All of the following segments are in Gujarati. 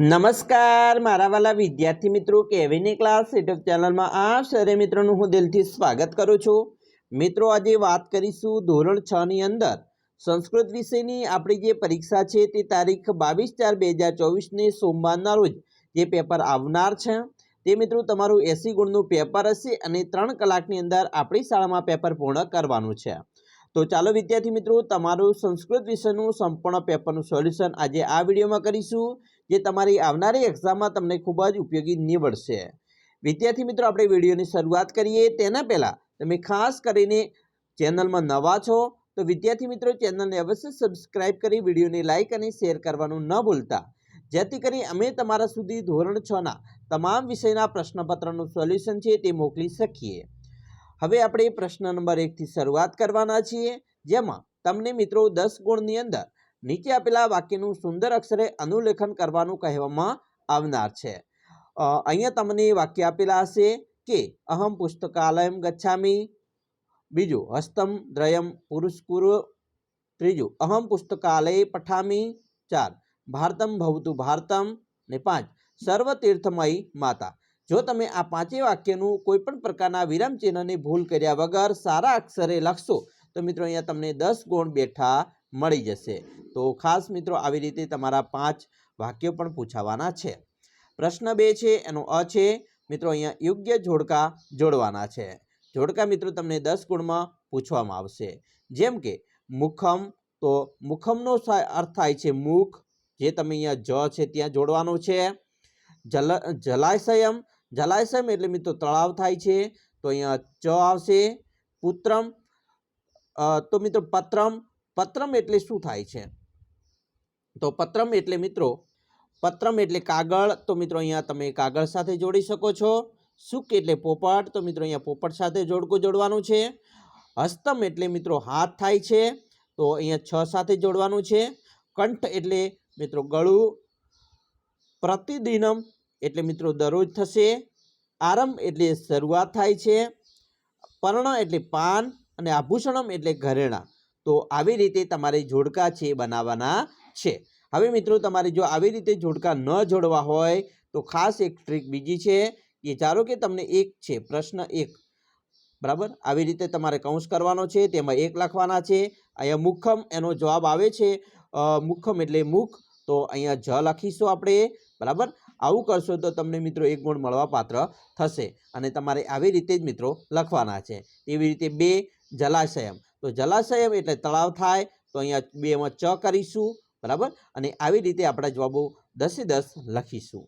નમસ્કાર, મારા વાલા વિદ્યાર્થી મિત્રો કેવીની ક્લાસ યુટ્યુબ ચેનલમાં આ શરે મિત્રોનું હું દિલથી સ્વાગત કરું છું. મિત્રો, આજે વાત કરીશું ધોરણ છ ની અંદર. સંસ્કૃત વિષયની આપણી જે પરીક્ષા છે તે તારીખ બાવીસ ચાર બે હજાર ચોવીસને સોમવારના રોજ જે પેપર આવનાર છે, તે મિત્રો તમારું એસી ગુણનું પેપર હશે અને ત્રણ કલાકની અંદર આપણી શાળામાં પેપર પૂર્ણ કરવાનું છે. તો ચાલો વિદ્યાર્થી મિત્રો, તમારું સંસ્કૃત વિષયનું સંપૂર્ણ પેપરનું સોલ્યુશન આજે આ વિડીયોમાં કરીશું. જે તમારી આવનારી એક્ઝામમાં તમને ખૂબ જ ઉપયોગી નીવડશે. વિદ્યાર્થી મિત્રો, આપણે વિડીયોની શરૂઆત કરીએ. તેના પહેલાં તમે ખાસ કરીને ચેનલમાં નવા છો, તો વિદ્યાર્થી મિત્રો, ચેનલને અવશ્ય સબસ્ક્રાઇબ કરી વિડીયોને લાઇક અને શેર કરવાનું ન ભૂલતા. જેથી કરી અમે તમારા સુધી ધોરણ છના તમામ વિષયના પ્રશ્નપત્રનું સોલ્યુશન છે તે મોકલી શકીએ. હવે આપણે પ્રશ્ન નંબર એકથી શરૂઆત કરવાના છીએ. જેમાં તમને મિત્રો દસ ગુણની અંદર નીચે આપેલા વાક્યનું સુંદર અક્ષરે અનુલેખન કરવાનું કહેવામાં આવનાર છે. અહીંયા તમને વાક્ય આપેલા હશે કે, અહમ પુસ્તકાલયમ ગચ્છામી, બીજું, હસ્તમ દ્રયમ પુરુષકુરુ, ત્રીજું, અહમ પુસ્તકાલય પઠામી, ચાર, ભારતમ ભવતું ભારતમ, ને પાંચ સર્વતીર્થમય માતા. જો તમે આ પાંચેય વાક્યનું કોઈપણ પ્રકારના વિરામ ચિહ્નની ભૂલ કર્યા વગર સારા અક્ષરે લખશો, તો મિત્રો અહીંયા તમને દસ ગુણ બેઠા મળી જશે. તો ખાસ મિત્રો આવી રીતે તમારા પાંચ વાક્યો પણ પૂછાવાના છે. પ્રશ્ન બે છે, એનો અ છે, મિત્રો અહીંયા યોગ્ય જોડકા જોડવાના છે. જોડકા મિત્રો તમને દસ ગુણમાં પૂછવામાં આવશે. જેમ કે, મુખમ, તો મુખમનો અર્થ થાય છે મુખ, જે તમે અહીંયા જ છે ત્યાં જોડવાનો છે. જલ, જલાશયમ જલાશયમ એટલે મિત્રો તળાવ થાય છે, તો અહીંયા ચ આવશે. પુત્રમ તો મિત્રો પત્રમ પત્રમ એટલે શું થાય છે? તો પત્રમ એટલે મિત્રો, પત્રમ એટલે કાગળ, તો મિત્રો અહીંયા તમે કાગળ સાથે જોડી શકો છો. સુક એટલે પોપટ, તો મિત્રો અહીંયા પોપટ સાથે જોડકું જોડવાનું છે. હસ્તમ એટલે મિત્રો હાથ થાય છે, તો અહીંયા છ સાથે જોડવાનું છે. કંઠ એટલે મિત્રો ગળું. પ્રતિદિનમ એટલે મિત્રો દરરોજ થશે. આરંભ એટલે શરૂઆત થાય છે. પર્ણ એટલે પાન અને આભૂષણમ એટલે ઘરેણાં. તો આવી રીતે તમારે જોડકા છે બનાવવાના છે. હવે મિત્રો તમારે જો આવી રીતે જોડકા ન જોડવા હોય, તો ખાસ એક ટ્રીક બીજી છે કે ધારો કે તમને એક છે, પ્રશ્ન એક. બરાબર? આવી રીતે તમારે કૌંસ કરવાનો છે, તેમાં એક લખવાના છે. અહીંયા મુખમ એનો જવાબ આવે છે. મુખમ એટલે મુખ. તો અહીંયા જ લખીશું આપણે. બરાબર? આવું કરશો તો તમને મિત્રો એક ગુણ મળવા પાત્ર થશે. અને તમારે આવી રીતે જ મિત્રો લખવાના છે. એવી રીતે બે જલાશયમ તો જલાશયમ એટલે તળાવ થાય, તો અહીંયા બેમાં ચ કરીશું, બરાબર? અને આવી રીતે આપણા જવાબો દસે દસ લખીશું.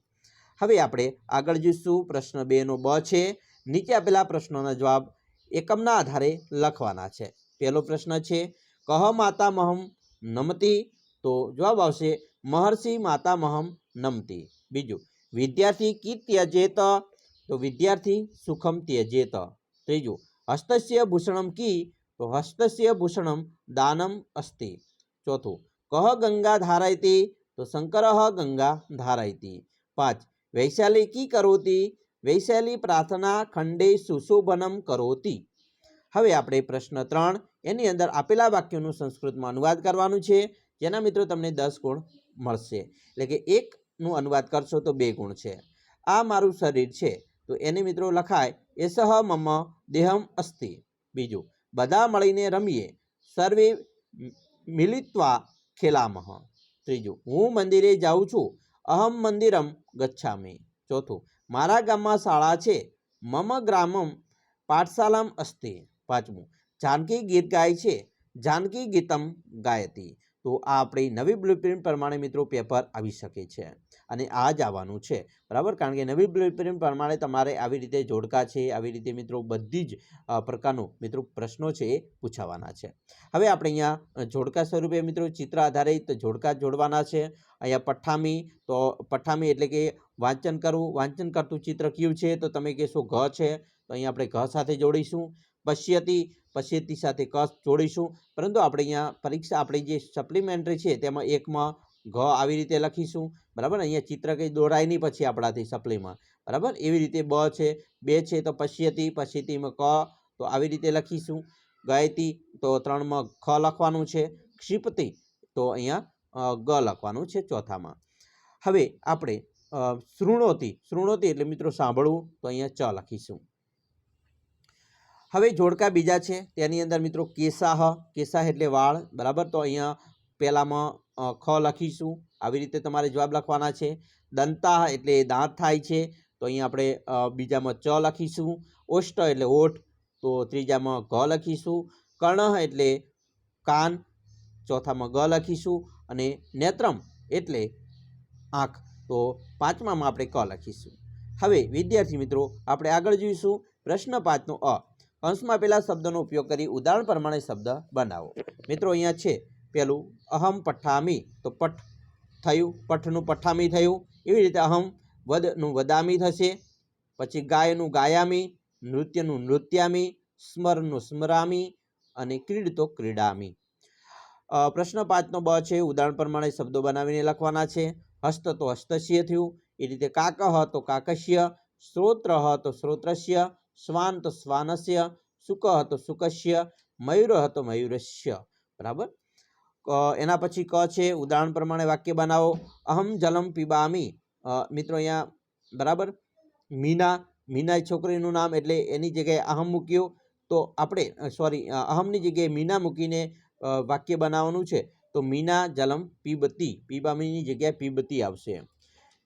હવે આપણે આગળ જોઈશું, પ્રશ્ન બેનો બ છે. નીચે આપેલા પ્રશ્નોના જવાબ એકમના આધારે લખવાના છે. પહેલો પ્રશ્ન છે, કહ માતા મહમ નમતી, તો જવાબ આવશે, મહર્ષિ માતા મહમ નમતી. બીજું, વિદ્યાર્થી કી ત્યજેત? તો વિદ્યાર્થી સુખમ ત્યજેત. ત્રીજું, હસ્તસ્ય ભૂષણમ કી તો હસ્તસ્ય ભૂષણમ દાનમ અસ્તિ. ચોથું, કહ ગંગા ધારાયતી? તો શંકર ગંગા ધારાયતી. પાંચ, વૈશાલી કી કરોતી? વૈશાલી પ્રાર્થના ખંડે સુશોભનમ કરોતી. હવે આપણે પ્રશ્ન ત્રણ, એની અંદર આપેલા વાક્યોનું સંસ્કૃતમાં અનુવાદ કરવાનું છે. જેના મિત્રો તમને દસ ગુણ મળશે. એટલે કે એકનું અનુવાદ કરશો તો બે ગુણ છે. આ મારું શરીર છે. તો એને મિત્રો લખાય એ સહ મમ દેહમ અસ્તિ. બીજું બધા મળીને રમીએ. સર્વે મિલિત્વા ખેલામહ ત્રીજું, હું મંદિરે જાઉં છું. અહમ મંદિરમ ગચ્છામિ. ચોથું, મારા ગામમાં શાળા છે. મમ ગ્રામમ પાઠશાલામ અસ્તિ. પાંચમું, જાનકી ગીત ગાય છે. જાનકી ગીતમ ગાયતી. તો આ આપણી નવી બ્લુપ્રિન્ટ પ્રમાણે મિત્રો પેપર આવી શકે છે અને આ જ આવવાનું છે. બરાબર? કારણ કે નવી બ્લુપ્રિન્ટ પ્રમાણે તમારે આવી રીતે જોડકા છે, આવી રીતે મિત્રો બધી જ પ્રકારનો મિત્રો પ્રશ્નો છે એ પૂછાવાના છે. હવે આપણે અહીંયા જોડકા સ્વરૂપે મિત્રો ચિત્ર આધારિત જોડકા જોડવાના છે. અહીંયા પઠ્ઠામી તો પઠ્ઠામી એટલે કે વાંચન કરવું, વાંચન કરતું ચિત્ર કયું છે? તો તમે કહેશો ઘ છે. તો અહીંયા આપણે ઘ સાથે જોડીશું. પશ્યતી પશ્યતી સાથે ક જોડીશું. પરંતુ આપણે અહીંયા પરીક્ષા, આપણી જે સપ્લિમેન્ટરી છે તેમાં એકમાં ઘ આવી રીતે લખીશું. બરાબર? અહીંયા ચિત્ર કંઈ દોરાય નહીં પછી આપણાથી સપ્લીમાં બરાબર? એવી રીતે બ છે, બે છે, તો પશ્યતી, પશ્યતીમાં ક, તો આવી રીતે લખીશું. ગાયતી, તો ત્રણમાં ખ લખવાનું છે. ક્ષિપતી, તો અહીંયા ગ લખવાનું છે ચોથામાં. હવે આપણે શૃણોતી. શૃણોતી એટલે મિત્રો સાંભળવું, તો અહીંયા ચ લખીશું. હવે જોડકા બીજા છે. તેની અંદર મિત્રો કેસાહ કેસાહ એટલે વાળ, બરાબર? તો અહીંયા પહેલામાં ખ લખીશું. આવી રીતે તમારે જવાબ લખવાના છે. દંતાહ એટલે દાંત થાય છે. તો અહીંયા આપણે બીજામાં ચ લખીશું. ઓષ્ટ એટલે ઓઠ. તો ત્રીજામાં ઘ લખીશું. કર્ણ એટલે કાન. ચોથામાં ગ લખીશું. અને નેત્રમ એટલે આંખ. તો પાંચમામાં આપણે ક લખીશું. હવે વિદ્યાર્થી મિત્રો, આપણે આગળ જોઈશું. પ્રશ્ન પાંચનો અ. કંસમાં પહેલાં શબ્દનો ઉપયોગ કરી ઉદાહરણ પ્રમાણે શબ્દ બનાવો. મિત્રો અહીંયા છે પેલું અહમ પઠામી. તો પઠ થયું, પઠનું પઠામી થયું. એવી રીતે અહમ વદનું વદામી થશે. પછી ગાયનું ગાયામી, નૃત્યનું નૃત્યામી, સ્મરનું સ્મરામી અને ક્રીડ તો ક્રીડામી. પ્રશ્ન પાંચનો બ છે, ઉદાહરણ પ્રમાણે શબ્દો બનાવીને લખવાના છે. હસ્ત તો હસ્તસ્ય થયું. એ રીતે કાકહ તો કાકસ્ય શ્રોત્ર તો શ્રોત્રસ્ય શ્વાન તો શ્વાનસ્ય સુક તો સુકસ્ય મયુર તો મયુરસ્ય બરાબર એના પછી ક છે, ઉદાહરણ પ્રમાણે વાક્ય બનાવો. અહમ જલમ પીબામી. મિત્રો અહીંયા, બરાબર? મીના મીના છોકરીનું નામ એટલે એની જગ્યાએ અહમ મૂક્યું. તો આપણે સોરી અહમની જગ્યાએ મીના મૂકીને વાક્ય બનાવવાનું છે. તો મીના જલમ પીબતી, પીબામીની જગ્યાએ પીબતી આવશે.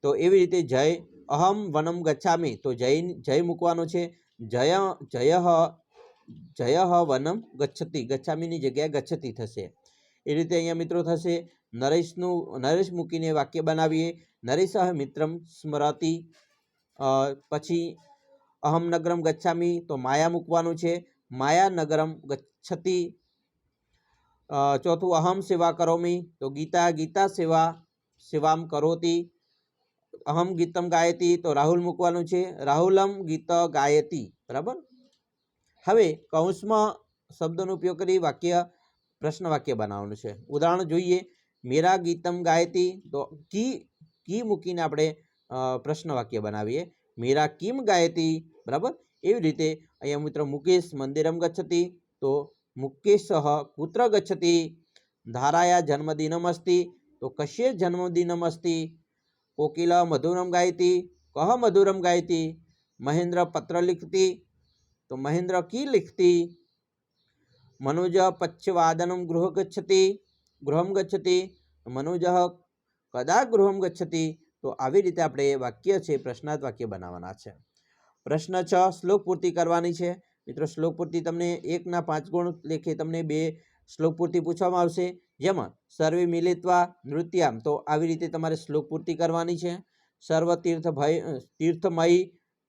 તો એવી રીતે જય, અહમ વનમ ગચ્છામી. તો જય જય મૂકવાનો છે. જય જય જય વનમ ગચ્છતી. ગચ્છામીની જગ્યાએ ગચ્છતી થશે. એ રીતે અહીંયા મિત્રો થશે. નરેશનું નરેશ મૂકીને વાક્ય બનાવીએ. નરેશ મિત્રમ સ્મરતી. પછી અહમ નગરમ ગચ્છામી. તો માયા મૂકવાનું છે. માયા નગરમ ગચ્છતી. ચોથું અહમ સેવા કરોમી. તો ગીતા ગીતા સેવા સેવામ કરોતી. અહમ ગીતમ ગાયતી તો રાહુલ મૂકવાનું છે. રાહુલમ ગીત ગાયતી. બરાબર? હવે કૌંસમાં શબ્દનો ઉપયોગ કરી વાક્ય પ્રશ્ન વાક્ય બનાવવાનું છે. ઉદાહરણ જોઈએ. મેરા ગીતમ ગાયતી તો કી કી મૂકીને આપણે પ્રશ્ન વાક્ય બનાવીએ. મેરા કિમ ગાયતી? બરાબર? એવી રીતે અહીંયા મિત્ર મુકેશ મંદિરમ ગચ્છતી, તો મુકેશ કુત્ર ગચ્છતી, ધારાયા જન્મદિનમસ્તિ, તો કશ્ય જન્મદિનમસ્તિ કોકિલા મધુરમ ગાયતી, કહ મધુરમ ગાયતી? મહેન્દ્ર પત્ર લિખતી. તો મહેન્દ્ર કી લિખતી? મનુજ પચ્છવાદનમ ગૃહ ગચ્છતિ. ગૃહમ ગચ્છતિ. મનુજ કદા ગૃહમ ગચ્છતિ? તો આવી રીતે આપણે વાક્ય છે, પ્રશ્નાર્થ વાક્ય બનાવવાના છે. પ્રશ્ન છ, શ્લોક પૂર્તિ કરવાની છે. મિત્રો, શ્લોક પૂર્તિ તમને એકના પાંચ ગુણ લેખે તમને બે શ્લોક પૂર્તિ પૂછવામાં આવશે. જેમાં સર્વે મિલિત્વા નૃત્યામ. તો આવી રીતે તમારે શ્લોક પૂર્તિ કરવાની છે. સર્વ તીર્થ ભય તીર્થમયી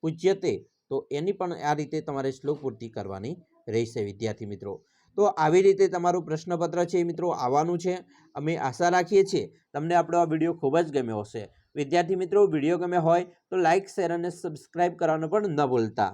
પૂજ્યતે. તો એની પણ આ રીતે તમારે શ્લોક પૂર્તિ કરવાની રહેશે, વિદ્યાર્થી મિત્રો. તો આવી રીતે તમારું પ્રશ્નપત્ર છે મિત્રો આવવાનું છે. અમે આશા રાખીએ છીએ તમને આપણો આ વીડિયો ખૂબ જ ગમ્યો હશે. વિદ્યાર્થી મિત્રો, વીડિયો ગમ્યો હોય તો લાઇક શેર અને સબસ્ક્રાઇબ કરવાનું પણ ન ભૂલતા.